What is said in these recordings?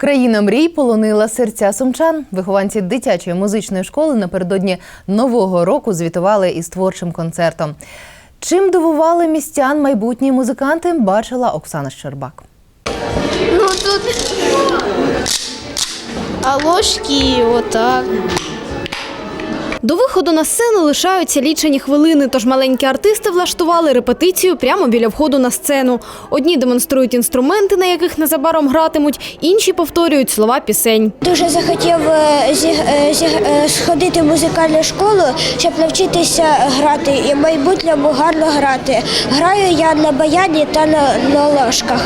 Країна мрій полонила серця сумчан. Вихованці дитячої музичної школи напередодні нового року звітували із творчим концертом. Чим дивували містян майбутні музиканти, бачила Оксана Щербак. Ну тут а ложки отак. До виходу на сцену лишаються лічені хвилини, тож маленькі артисти влаштували репетицію прямо біля входу на сцену. Одні демонструють інструменти, на яких незабаром гратимуть, інші повторюють слова пісень. Дуже захотів е, зі- е, зі- е, сходити в музикальну школу, щоб навчитися грати і в майбутньому гарно грати. Граю я на баяні та на, на ложках.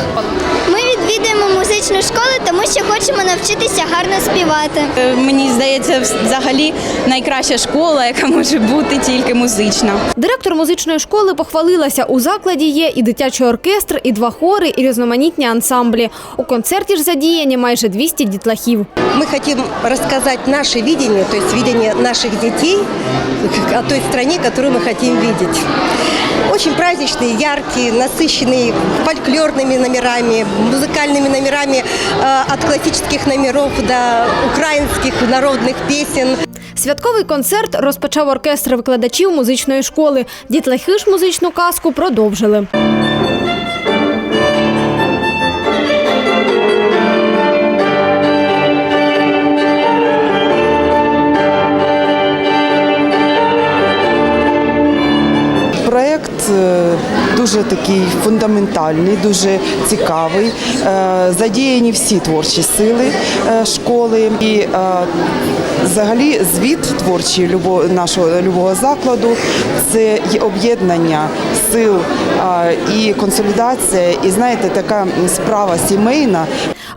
Ми відвідуємо музичну школу, тому що хочемо навчитися гарно співати. Е, Мені здається, взагалі найкраща школа, яка може бути тільки музична. Директор музичної школи похвалилася. У закладі є і дитячий оркестр, і два хори, і різноманітні ансамблі. У концерті ж задіяні майже 200 дітлахів. Мы хотим рассказать наше видение, то есть видение наших детей о той стране, которую мы хотим видеть. Очень праздничный, яркий, насыщенный фольклорными номерами, музыкальными номерами э, от классических номеров до украинских народных песен. Святковий концерт розпочав оркестр викладачів музичної школи. Дітлахи ж музичну казку продовжили. Проект е, дуже такий фундаментальний, дуже цікавий. Е, Задіяні всі творчі сили е, школи. І взагалі звіт творчий нашого любого закладу це об'єднання сил і консолідація, і знаєте, така справа сімейна.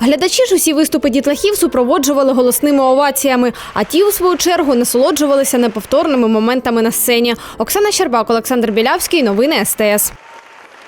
Глядачі ж усі виступи дітлахів супроводжували голосними оваціями, а ті, у свою чергу, насолоджувалися неповторними моментами на сцені. Оксана Щербак, Олександр Білявський. Новини СТС.